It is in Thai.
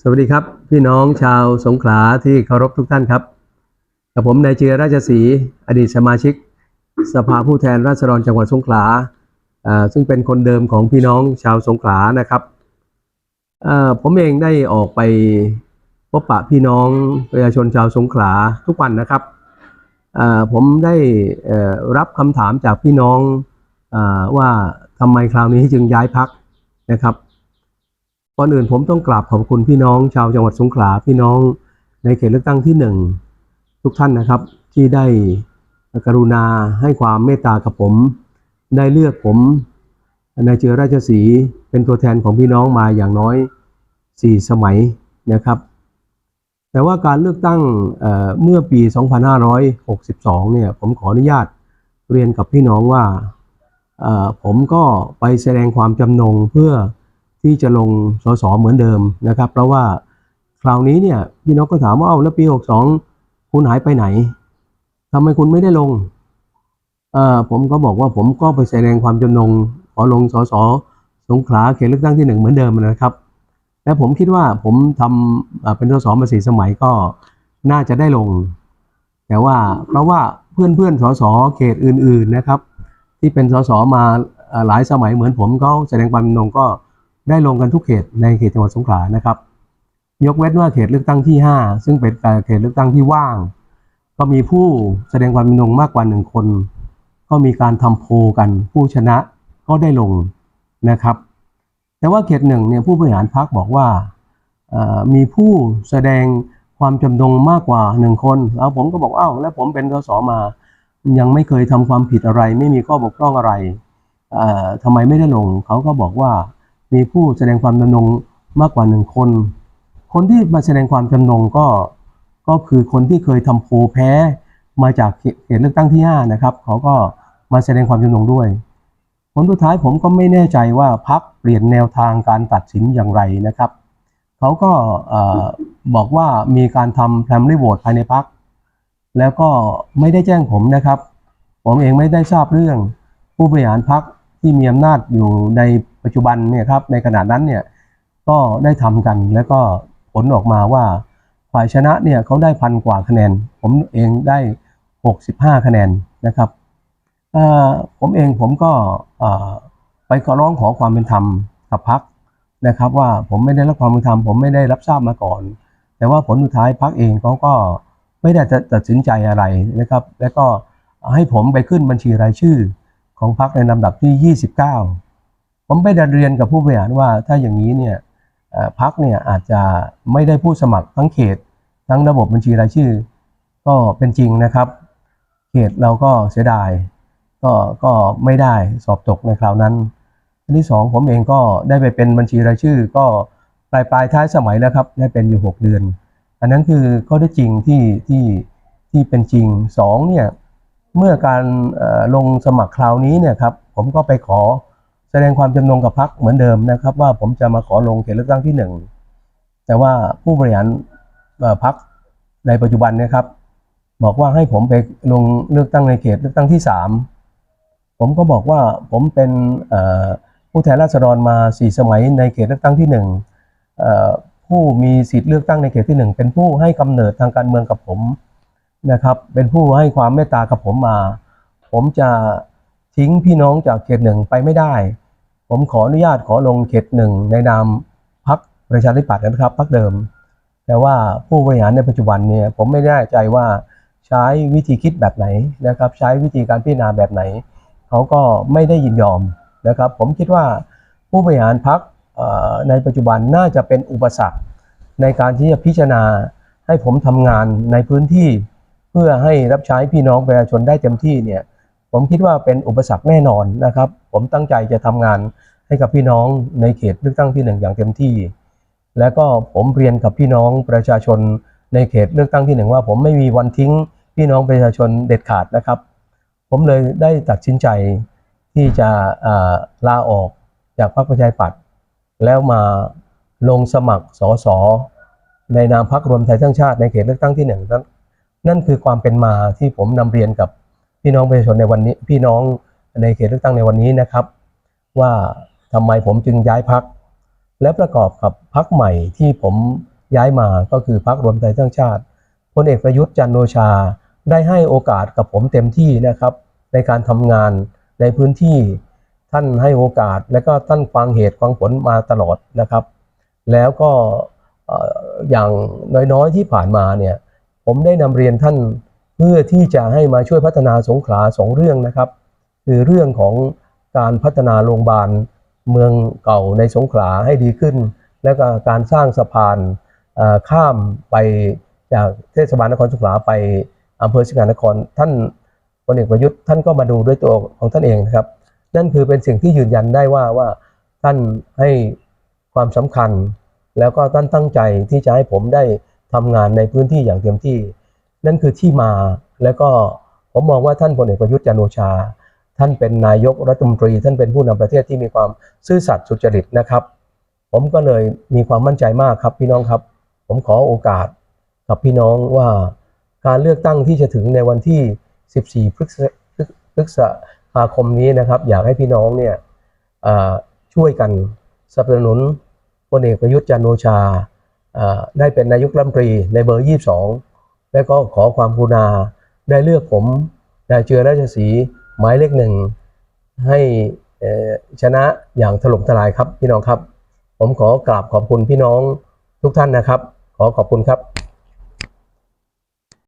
สวัสดีครับ พี่น้องชาวสงขลาที่เคารพทุกท่านครับ กับผมนายเจือราชศรีอดีตสมาชิก สภาผู้แทนราษฎรจังหวัดสงขลาซึ่งเป็นคนเดิมของพี่น้องชาวสงขลานะครับผมเองได้ออกไปพบปะพี่น้องประชาชนชาวสงขลาทุกวันนะครับผมได้รับคำถามจากพี่น้องอว่าทำไมคราวนี้จึงย้ายพักนะครับ ก่อนอื่นผมต้องกราบขอบคุณพี่น้อง ชาวจังหวัดสงขลาพี่น้องในเขตเลือกตั้งที่หนึ่งทุกท่านนะครับที่ได้กรุณาให้ความเมตตากับผม ได้เลือกผมนายเจือราชสีเป็นตัวแทนของพี่น้องมาอย่างน้อย 4 สมัยนะครับ แต่ว่าการเลือกตั้งเอ่อเมื่อปี 2562 เนี่ยผมขออนุญาตเรียนกับพี่น้องว่าผมก็ไปแสดงความจำนงเพื่อ ที่จะลงสสเหมือนเดิมนะครับ เพราะว่าคราวนี้เนี่ยพี่น้องก็ถามว่าเอาแล้วปี 62 คุณหายไปไหนทำไมคุณไม่ได้ลงเอ่อผมก็บอกว่าผมก็ไปแสดงความจำนงขอลงสสสงขลาเขตเลือกตั้งที่หนึ่งเหมือนเดิมนะครับ และผมคิดว่าผมทำเป็นสสมาสี่สมัยก็น่าจะได้ลง แต่ว่าเพราะว่าเพื่อนเพื่อนสสเขตอื่น ๆนะครับ ที่เป็นสสมาหลายสมัยเหมือนผมก็แสดงความจำนงก็ ได้ลงกันทุกเขตในเขตจังหวัดสงขลานะครับ ยกเว้นว่าเขตเลือกตั้งที่ 5 ซึ่งเป็นเขตเลือกตั้งที่ว่าง ก็มีผู้แสดงความจำนงมากกว่าหนึ่งคน ก็มีการทำโพลกัน ผู้ชนะก็ได้ลงนะครับ แต่ว่าเขตหนึ่งเนี่ยผู้บริหารพรรคบอกว่ามีผู้แสดงความจำนงมากกว่าหนึ่งคน แล้วผมก็บอกอ้าวแล้วผมเป็นสสมา ยังไม่เคยทำความผิดอะไร ไม่มีข้อบกพร่องอะไรเอ่อทำไมไม่ได้ลงเขาก็บอกว่า มีผู้แสดงความจำนงมากกว่าหนึ่งคน คนที่มาแสดงความจำนงก็ก็คือคนที่เคยทำโพแพ้มาจากเขตเลือกตั้งที่5นะครับเขาก็มาแสดงความจำนงด้วย ผลสุดท้ายผมก็ไม่แน่ใจว่าพักเปลี่ยนแนวทางการตัดสินอย่างไรนะครับเขาก็บอกว่ามีการทำแพรมรีโหวตภายในพักแล้วก็ไม่ได้แจ้งผมนะครับ ผมเองไม่ได้ทราบเรื่องผู้บริหารพักที่มีอำนาจอยู่ใน ปัจจุบันเนี่ยครับในขณะนั้นเนี่ยก็ได้ทำกันแล้วก็ผลออกมาว่าฝ่ายชนะเนี่ยเขาได้พันกว่าคะแนน ผมเองได้ 65 คะแนนนะครับผมเองผมก็ไปขอร้องขอความเป็นธรรมกับพักนะครับ ว่าผมไม่ได้รับความเป็นธรรมผมไม่ได้รับทราบมาก่อน แต่ว่าผลสุดท้ายพักเองเขาก็ไม่ได้จะตัดสินใจอะไรนะครับ แล้วก็ให้ผมไปขึ้นบัญชีรายชื่อของพรรคในลำดับที่ 29 ผมไปดันเรียนกับผู้บริหารว่าถ้าอย่างนี้เนี่ยพรรคเนี่ยอาจจะไม่ได้ผู้สมัครทั้งเขต ทั้งระบบบัญชีรายชื่อ ก็เป็นจริงนะครับ เขตเราก็เสียดาย ก็ก็ไม่ได้สอบตกในคราวนั้นอันที่สองผมเองก็ได้ไปเป็นบัญชีรายชื่อ ก็ปลายปลายท้ายสมัยแล้วครับได้เป็นอยู่ 6 เดือน อันนั้นคือข้อได้จริงที่ที่ที่เป็นจริงสองเนี่ยเมื่อการลงสมัครคราวนี้เนี่ยครับผมก็ไปขอ แสดงความจำนงกับพักเหมือนเดิมนะครับ ว่าผมจะมาขอลงเขตเลือกตั้งที่หนึ่งแต่ว่าผู้บริหารพักในปัจจุบันนะครับ บอกว่าให้ผมไปลงเลือกตั้งในเขตเลือกตั้งที่สามผมก็บอกว่าผมเป็นผู้แทนราษฎรมาสี่สมัยในเขตเลือกตั้งที่หนึ่งผู้มีสิทธิ์เลือกตั้งในเขตที่หนึ่งเป็นผู้ให้กำเนิดทางการเมืองกับผมนะครับ เป็นผู้ให้ความเมตตากับผมมา ผมจะทิ้งพี่น้องจากเขตหนึ่งไปไม่ได้ ผมขออนุญาตขอลงเขตหนึ่งในนามพักประชาธิปัตย์นะครับพักเดิม แต่ว่าผู้บริหารในปัจจุบันเนี่ยผมไม่แน่ใจว่าใช้วิธีคิดแบบไหนนะครับ ใช้วิธีการพิจารณาแบบไหน เขาก็ไม่ได้ยินยอมนะครับ ผมคิดว่าผู้บริหารพักในปัจจุบันน่าจะเป็นอุปสรรคในการที่จะพิจารณาให้ผมทำงานในพื้นที่ เพื่อให้รับใช้พี่น้องประชาชนได้เต็มที่เนี่ย ผมคิดว่าเป็นอุปสรรคแน่นอนนะครับ ผมตั้งใจจะทำงานให้กับพี่น้องในเขตเลือกตั้งที่หนึ่งอย่างเต็มที่ แล้วก็ผมเรียนกับพี่น้องประชาชนในเขตเลือกตั้งที่หนึ่งว่า ผมไม่มีวันทิ้งพี่น้องประชาชนเด็ดขาดนะครับ ผมเลยได้ตัดสินใจที่จะลาออกจากพรรคประชาธิปัตย์แล้วมาลงสมัครสสในนามพรรครวมไทยสร้างชาติในเขตเลือกตั้งที่หนึ่งนั้นนั่นคือความเป็นมาที่ผมนำเรียนกับ พี่น้องประชาชนในวันนี้พี่น้องในเขตเลือกตั้งในวันนี้นะครับ ว่าทำไมผมจึงย้ายพัก และประกอบกับพักใหม่ที่ผมย้ายมาก็คือพักรวมไทยสร้างชาติพลเอกประยุทธ์จันทร์โอชา ได้ให้โอกาสกับผมเต็มที่นะครับ ในการทำงานในพื้นที่ท่านให้โอกาสและก็ท่านฟังเหตุฟังผลมาตลอดนะครับ แล้วก็เอ่ออย่างน้อยๆที่ผ่านมาเนี่ยผมได้นำเรียนท่าน เพื่อที่จะให้มาช่วยพัฒนาสงขลาสองเรื่องนะครับ คือเรื่องของการพัฒนาโรงพยาบาลเมืองเก่าในสงขลาให้ดีขึ้น และก็การสร้างสะพานข้ามไปจากเทศบาลนครสงขลาไปอำเภอสิงหานคร ท่านพลเอกประยุทธ์ท่านก็มาดูด้วยตัวของท่านเองนะครับ นั่นคือเป็นสิ่งที่ยืนยันได้ว่าว่าท่านให้ความสำคัญ แล้วก็ท่านตั้งใจที่จะให้ผมได้ทำงานในพื้นที่อย่างเต็มที่ นั่นคือที่มาแล้วก็ผมมองว่าท่านพลเอกประยุทธ์จันโอชา ท่านเป็นนายกรัฐมนตรี ท่านเป็นผู้นำประเทศที่มีความซื่อสัตย์สุจริตนะครับ ผมก็เลยมีความมั่นใจมากครับพี่น้องครับ ผมขอโอกาสกับพี่น้องว่าการเลือกตั้งที่จะถึงในวันที่ 14 พฤษพฤษภาคมนี้นะครับ อยากให้พี่น้องเนี่ยช่วยกันสนับสนุนพลเอกประยุทธ์จันโอชาได้เป็นนายกรัฐมนตรีในเบอร์ 22 และก็ขอความกรุณาได้เลือกผมนายเจือราชสีหมายเลขหนึ่งให้ชนะอย่างถล่มทลายครับพี่น้องครับ ผมขอกราบขอบคุณพี่น้องทุกท่านนะครับ ขอขอบคุณครับ